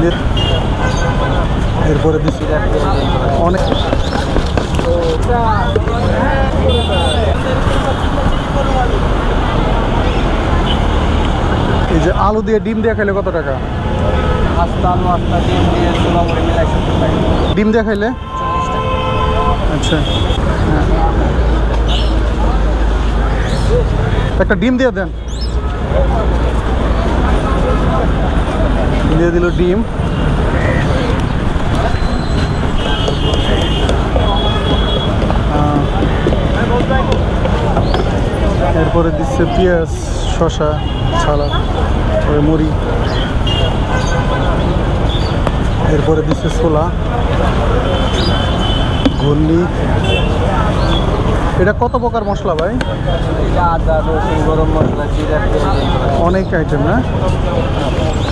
এর- এরপরে দিচ্ছি অনেক এই যে আলু দিয়ে ডিম দিয়ে খাইলে কত টাকা? আস্তা আলু আস্তা ডিম দিয়ে খাইলে? আচ্ছা। একটা ডিম দিয়ে দেন। দিয়ে দিল ডিম। এরপরে দিচ্ছে পেঁয়াজ শশা সালাদ ওই মুড়ি। এরপরে দিচ্ছে ছোলা ঘূর্ণি এটা কত প্রকার মশলা ভাই? আদা রসুন গরম মশলা জিরা অনেক আইটেম না?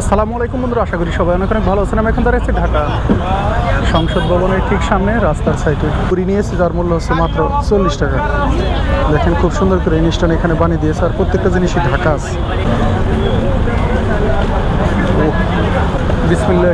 আসসালামু আলাইকুম বন্ধুরা, আশা করি সবাই অনেক অনেক ভালো আছেন। আমি এখন দাঁড়িয়েছি ঢাকা সংসদ ভবনের ঠিক সামনে রাস্তার সাইডে পুরি নিয়েছি, যার মূল্য হচ্ছে মাত্র চল্লিশ টাকা। দেখেন খুব সুন্দর করে ইনস্টন এখানে বানিয়ে দিয়েছে, আর প্রত্যেকটা জিনিসই ঢাকা আছে। বিসমিল্লাহ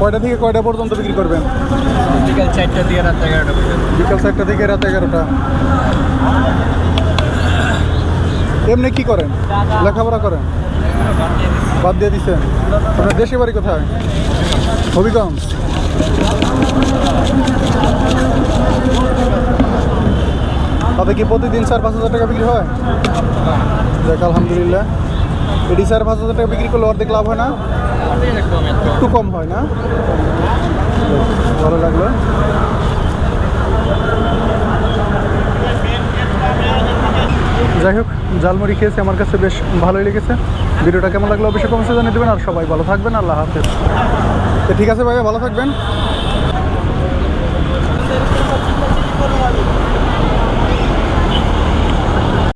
কয়টা থেকে কয়টা পর্যন্ত বিক্রি করবেন? বিকাল চারটা দিয়ে রাত এগারোটা বিকাল চারটা থেকে রাত এগারোটা। এমনি কি করেন? লেখাপড়া করেন? বাদ দিয়ে দিচ্ছেন আপনার দেশে বাড়ি কোথায়? হবিগঞ্জ। তাতে কি প্রতিদিন চার পাঁচ হাজার টাকা বিক্রি হয়? দেখ আলহামদুলিল্লাহ। এটি চার পাঁচ হাজার টাকা বিক্রি করলে অর্ধেক লাভ হয় না? একটু কম হয় না? ভালো লাগল। যাই হোক জালমুড়ি খেয়েছি, আমার কাছে বেশ ভালোই লেগেছে। ভিডিওটা কেমন লাগল অবশ্যই কমেন্টে জানিয়ে দেবেন, আর সবাই ভালো থাকবেন, আল্লাহ হাফেজ। তো ঠিক আছে ভাই ভালো থাকবেন।